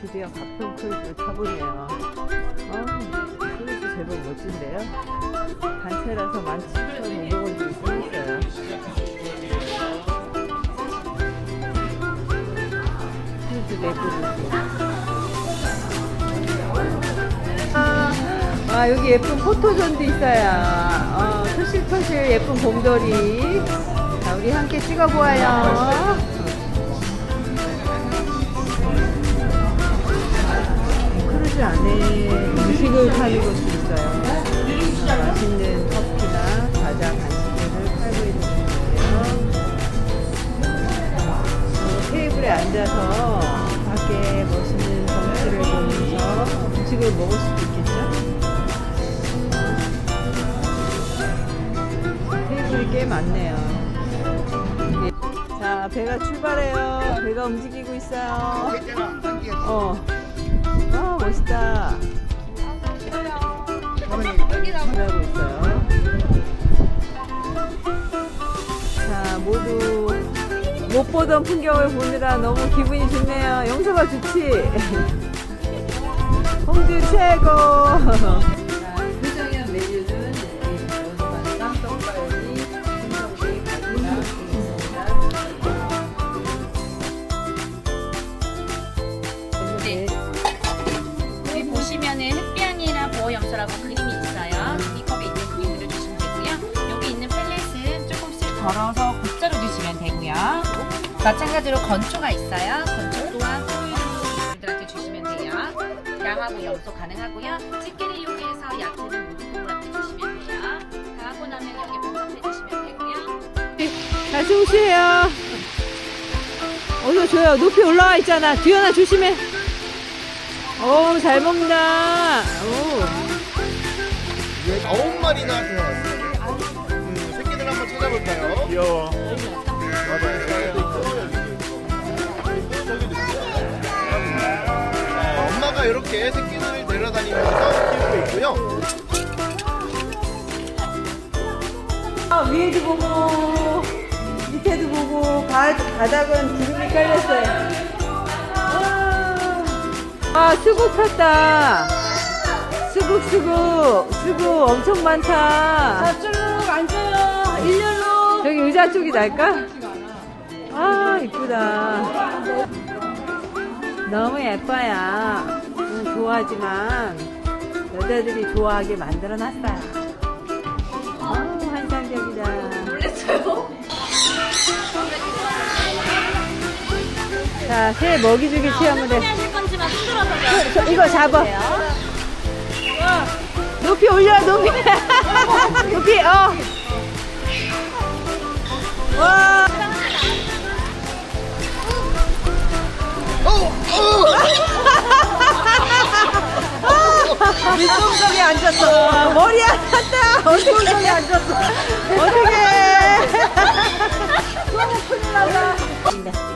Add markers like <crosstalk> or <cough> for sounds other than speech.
드디어 가평 크루즈를 타보네요. 어, 크루즈 제법 멋진데요. 단체라서 17,500원 주고 끊었어요. 크루즈 내부르기. 아, 아, 여기 예쁜 포토존도 있어요. 어, 토실토실 예쁜 곰돌이. 자, 우리 함께 찍어보아요. 크루즈 안에 음식을 파는 곳이 있어요. 맛있는 커피나 과자, 간식들을 팔고 있는 곳이에요. 어, 테이블에 앉아서 밖에 멋있는 경치를 보면서 음식을 먹을 수도 있겠죠? 테이블이 꽤 많네요. 예. 자, 배가 출발해요. 배가 움직이고 있어요. 어. 못 보던 풍경을 보느라 너무 기분이 좋네요. 영서가 좋지? <laughs> 홍주 최고! 메뉴는 연어반 있습니다. 네. 여기 보시면은 햇볕이나 보호염소라고 그림이 있어요. 덜어서 국자로 드시면 되고요. 마찬가지로 건초가 있어요. 건초 또한 소유로 애들한테 주시면 돼요. 양하고 염소 가능하고요. 집게를 이용해서 야채는 모든 동물한테 주시면 돼요. 다 하고 나면 여기 반납해 주시면 되고요. 자, 승수예요. 어서 줘요. 높이 올라와 있잖아. 뒤연아 조심해. 오, 잘 먹는다. 오. 아홉 마리나 태어났어 귀여워. 어, 엄마가 이렇게 새끼들을 데려다니면서 키우고 있고요. 아, 위에도 보고, 밑에도 보고, 바, 바닥은 기름이 깔렸어요. 와. 아, 수국 폈다. 수국, 수국. 수국 엄청 많다. 쭉 앉아요. 일렬로. 저기 의자 쪽이 날까? 아, 이쁘다. 너무 예뻐요. 저는 좋아하지만, 여자들이 좋아하게 만들어 놨어요. 어우, 환상적이다. 놀랬어요? 자, 새 먹이주기 체험을 해. 하실 건지만 흔들어서 저, 이거 잡아. 높이 올려, 높이. <laughs> 높이, 어. 밑동석에 앉았어. 머리 안 탔다. 얼굴석에 앉았어. 어떻게? 너무 큰일 났다